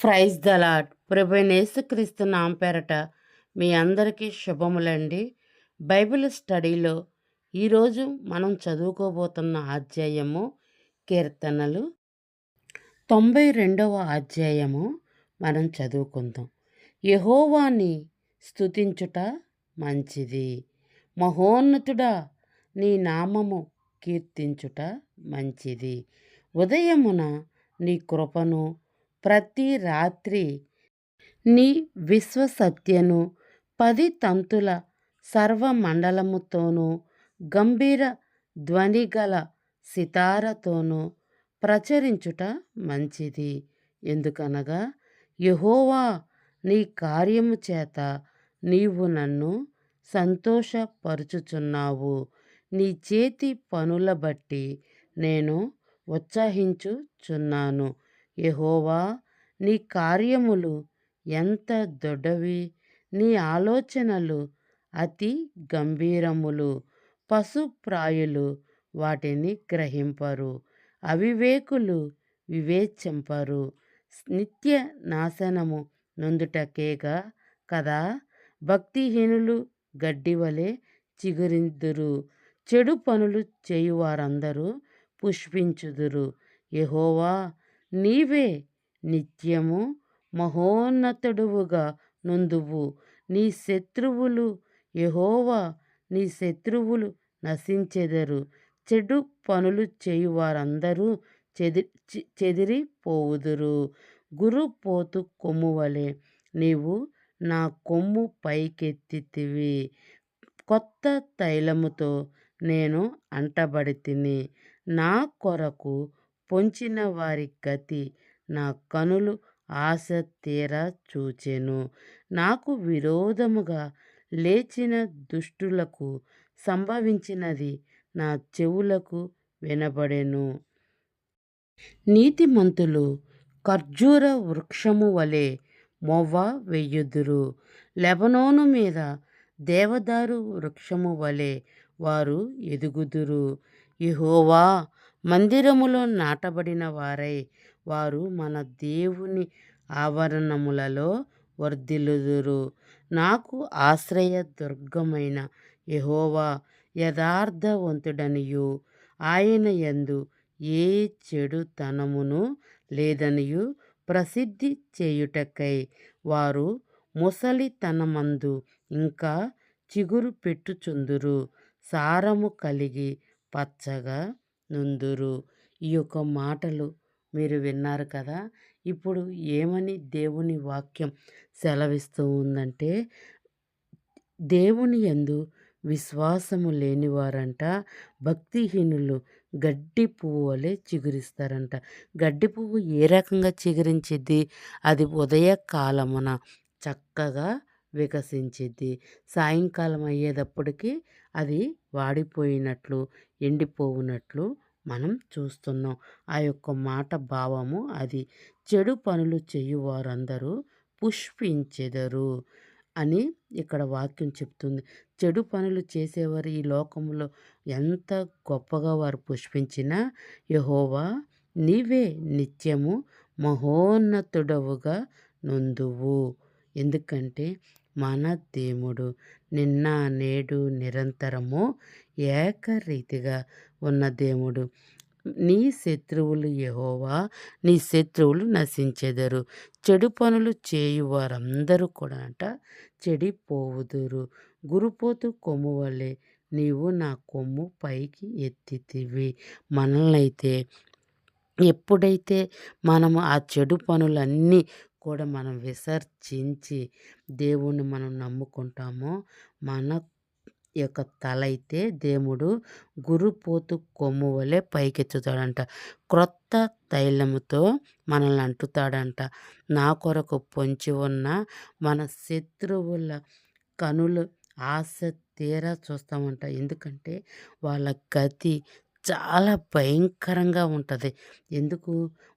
Prize the lord క్రీస్తు నామ పేరట మీ అందరికీ శుభములండి. బైబిల్ స్టడీలో ఈరోజు మనం చదువుకోబోతున్న అధ్యాయము కీర్తనలు. తొంభై రెండవ అధ్యాయము మనం చదువుకుందాం. యహోవాని స్థుతించుట మంచిది. మహోన్నతుడా నీ నామము కీర్తించుట మంచిది. ఉదయమున నీ కృపను ప్రతి రాత్రి నీ విశ్వసత్యను పది తంతుల సర్వమండలముతోనూ గంభీర ధ్వనిగల సితారతోనూ ప్రచురించుట మంచిది. ఎందుకనగా యహోవా నీ కార్యము చేత నీవు నన్ను సంతోషపరుచుచున్నావు. నీ చేతి పనుల బట్టి నేను ఉత్సహించుచున్నాను. యహోవా నీ కార్యములు ఎంత దొడ్డవి నీ ఆలోచనలు అతి గంభీరములు పశుప్రాయులు వాటిని గ్రహింపరు అవివేకులు వివేచింపరు. నిత్య నాశనము నొందుటకేగా కదా భక్తిహీనులు గడ్డివలే చిగురిందురు చెడు పనులు చేయువారందరూ పుష్పించుదురు. యహోవా నీవే నిత్యము మహోన్నతుడువుగా నుందువు. నీ శత్రువులు యహోవా నీ శత్రువులు నశించెదరు. చెడు పనులు చేయువారందరూ చెది చెదిరిపోవుదురు. గురు పోతు కొమ్ము వలె నీవు నా కొమ్ము పైకెత్తితివి. కొత్త తైలముతో నేను అంటబడి తిని నా కొరకు పొంచిన వారి గతి నా కనులు ఆశ తీరా చూచెను. నాకు విరోధముగా లేచిన దుష్టులకు సంభవించినది నా చెవులకు వినబడెను. నీతిమంతులు ఖర్జూర వృక్షము వలె మొవ్వ వెయ్యుదురు. లెబనోను మీద దేవదారు వృక్షము వలె వారు ఎదుగుదురు. ఇహోవా మందిరములో నాటబడిన వారై వారు మన దేవుని ఆవరణములలో వర్ధిల్లుదురు. నాకు ఆశ్రయ దుర్గమైన యహోవా యథార్థవంతుడనియు. ఆయన యందు ఏ చెడుతనమును లేదనియు. ప్రసిద్ధి చేయుటకై వారు ముసలితనమందు ఇంకా చిగురు పెట్టుచుందురు. సారము కలిగి పచ్చగా నుందురు. ఈ యొక్క మాటలు మీరు విన్నారు కదా! ఇప్పుడు ఏమని దేవుని వాక్యం సెలవిస్తూ ఉందంటే దేవుని ఎందు విశ్వాసము లేనివారంట భక్తిహీనులు గడ్డి పువ్వు వలె చిగురిస్తారంట. గడ్డి పువ్వు ఏ రకంగా చిగురించిద్ది? అది ఉదయకాలమున చక్కగా వికసించిద్ది. సాయంకాలం అయ్యేటప్పటికి అది వాడిపోయినట్లు ఎండిపోవునట్లు మనం చూస్తున్నాం. ఆ యొక్క మాట భావము అది. చెడు పనులు చేయువారందరూ పుష్పించెదరు అని ఇక్కడ వాక్యం చెప్తుంది. చెడు పనులు చేసేవారు ఈ లోకంలో ఎంత గొప్పగా వారు పుష్పించినా యహోవా నీవే నిత్యము మహోన్నతుడవుగా నొందువు. ఎందుకంటే మన దేవుడు. నిన్న నేడు నిరంతరము ఏకరీతిగా ఉన్న దేవుడు. నీ శత్రువులు యహోవా నీ శత్రువులు నశించెదరు. చెడు పనులు చేయువారందరూ కూడా అంట చెడిపోవుదురు. గురుపోతు కొమ్ము వలె నీవు నా కొమ్ము పైకి ఎత్తితివి. మనల్నైతే ఎప్పుడైతే మనము ఆ చెడు పనులన్నీ కూడా మనం విసర్జించి దేవుణ్ణి మనం నమ్ముకుంటామో మన యొక్క తల అయితే దేవుడు గురుపోతు కొమ్ము వలె పైకెత్తుతాడంట. క్రొత్త తైలముతో మనల్ని అంటుతాడంట. నా కొరకు పొంచి ఉన్న మన శత్రువుల కనులు ఆశ తీరా చూస్తామంట. ఎందుకంటే వాళ్ళ గతి చాలా భయంకరంగా ఉంటుంది. ఎందుకు?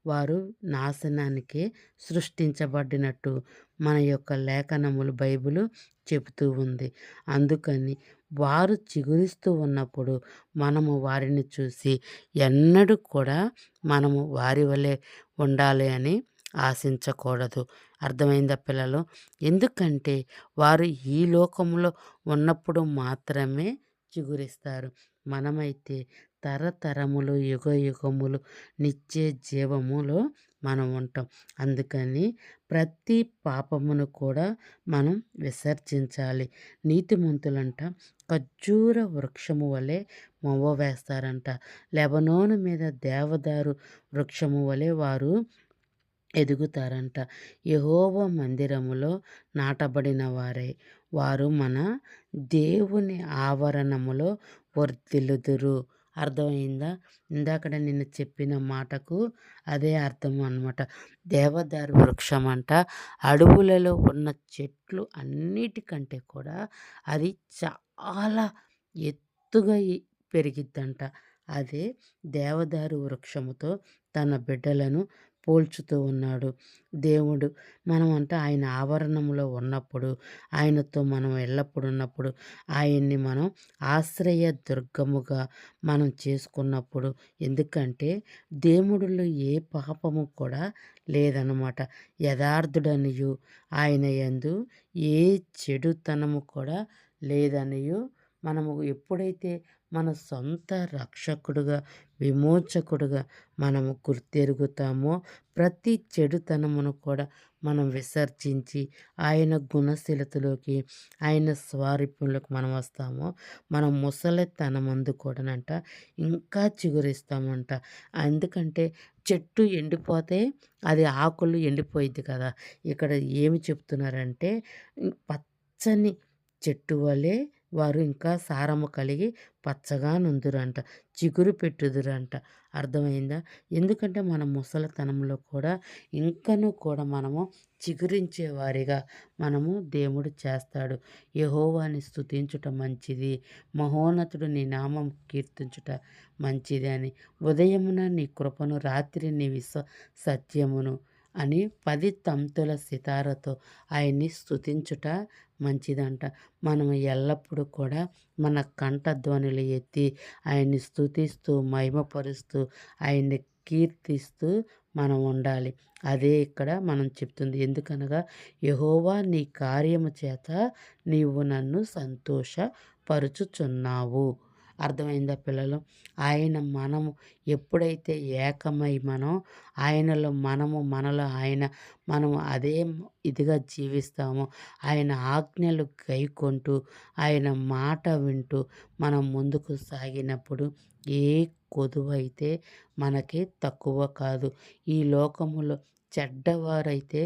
వారు నాశనానికి సృష్టించబడినట్టు మన యొక్క లేఖనములు బైబిల్ చెబుతూ ఉంది. అందుకని వారు చిగురిస్తూ ఉన్నప్పుడు మనము వారిని చూసి ఎన్నడూ కూడా మనము వారి వలె ఉండాలి అని ఆశించకూడదు. అర్థమైందా పిల్లలు? ఎందుకంటే వారు ఈ లోకంలో ఉన్నప్పుడు మాత్రమే చిగురిస్తారు. మనమైతే తరతరములు యుగ యుగములు నిత్య జీవములో మనం ఉంటాం. అందుకని ప్రతి పాపమును కూడా మనం విసర్జించాలి. నీతిమంతులంట ఖర్జూర వృక్షము వలె మొవ్వ వేస్తారంట. లెబనోను మీద దేవదారు వృక్షము వలె వారు ఎదుగుతారంట. యహోవ మందిరములో నాటబడిన వారే వారు మన దేవుని ఆవరణములో వర్ధిల్లుదురు. అర్థమైందా? ఇందాకడ నిన్న చెప్పిన మాటకు అదే అర్థం అనమాట దేవదారు వృక్షం అంట అడవులలో ఉన్న చెట్లు అన్నిటికంటే కూడా అది చాలా ఎత్తుగా పెరిగిద్దంట. అదే దేవదారు వృక్షముతో తన బిడ్డలను పోల్చుతూ ఉన్నాడు. దేవుడు మనం అంటే ఆయన ఆవరణంలో ఉన్నప్పుడు ఆయనతో మనం ఎల్లప్పుడు ఉన్నప్పుడు ఆయన్ని మనం ఆశ్రయ దుర్గముగా మనం చేసుకున్నప్పుడు ఎందుకంటే దేవుడిలో ఏ పాపము కూడా లేదన్నమాట. యథార్థుడనియు ఆయన యందు ఏ చెడుతనము కూడా లేదనియు మనము ఎప్పుడైతే మన సొంత రక్షకుడుగా విమోచకుడుగా మనము గుర్తెరుగుతామో ప్రతి చెడుతనమును కూడా మనం విసర్జించి ఆయన గుణశీలతలోకి ఆయన స్వారూప్యంలోకి మనం వస్తామో మనం ముసలితనమందు కూడానంట ఇంకా చిగురిస్తామంట. ఎందుకంటే చెట్టు ఎండిపోతే అది ఆకులు ఎండిపోయిద్ది కదా. ఇక్కడ ఏమి చెప్తున్నారంటే పచ్చని చెట్టు వలె వారు ఇంకా సారము కలిగి పచ్చగా నుందురంట చిగురు పెట్టుదురంట. అర్థమైందా? ఎందుకంటే మన ముసలితనంలో కూడా ఇంకనూ కూడా మనము చిగురించే వారిగా మనము దేవుడు చేస్తాడు. యహోవాని స్థుతించుట మంచిది మహోన్నతుడు నీ నామం కీర్తించుట మంచిది అని. ఉదయమున నీ కృపను రాత్రి నీ విశ్వ సత్యమును అని పది తంతుల సితారతో ఆయన్ని స్థుతించుట మంచిదంట. మనం ఎల్లప్పుడూ కూడా మన కంఠ ధ్వనులు ఎత్తి ఆయన్ని స్థుతిస్తూ మహిమపరుస్తూ ఆయన్ని కీర్తిస్తూ మనం ఉండాలి. అదే ఇక్కడ మనం చెప్తుంది. ఎందుకనగా యహోవా నీ కార్యము చేత నీవు నన్ను సంతోషపరుచుచున్నావు. అర్థమైందా పిల్లలు? ఆయన మనము ఎప్పుడైతే ఏకమై మనం ఆయనలో మనము మనలో ఆయన మనము అదే ఇదిగా జీవిస్తామో ఆయన ఆజ్ఞలు గైకొంటూ ఆయన మాట వింటూ మనం ముందుకు సాగినప్పుడు ఏ కొదువైతే మనకి తక్కువ కాదు. ఈ లోకములో చెడ్డవారైతే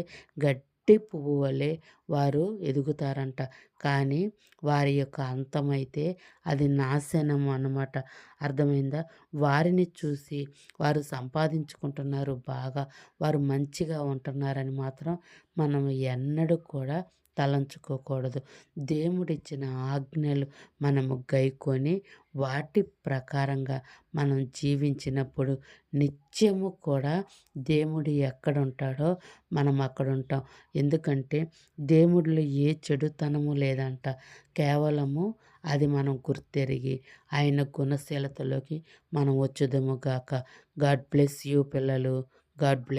గట్టి పువ్వు వలె వారు ఎదుగుతారంట. కానీ వారి యొక్క అంతమైతే అది నాశనం అన్నమాట. అర్థమైందా? వారిని చూసి వారు సంపాదించుకుంటున్నారు బాగా వారు మంచిగా ఉంటున్నారని మాత్రం మనం ఎన్నడూ కూడా తలంచుకోకూడదు. దేవుడిచ్చిన ఆజ్ఞలు మనము గైకొని వాటి ప్రకారంగా మనం జీవించినప్పుడు నిత్యము కూడా దేవుడు ఎక్కడ ఉంటాడో మనం అక్కడ ఉంటాం ఎందుకంటే దేవుడిలో ఏ చెడుతనము లేదంట. కేవలము అది మనం గుర్తెరిగి ఆయన గుణశీలతలోకి మనం వచ్చుదము గాక. గాడ్ బ్లెస్ యూ పిల్లలు. God bless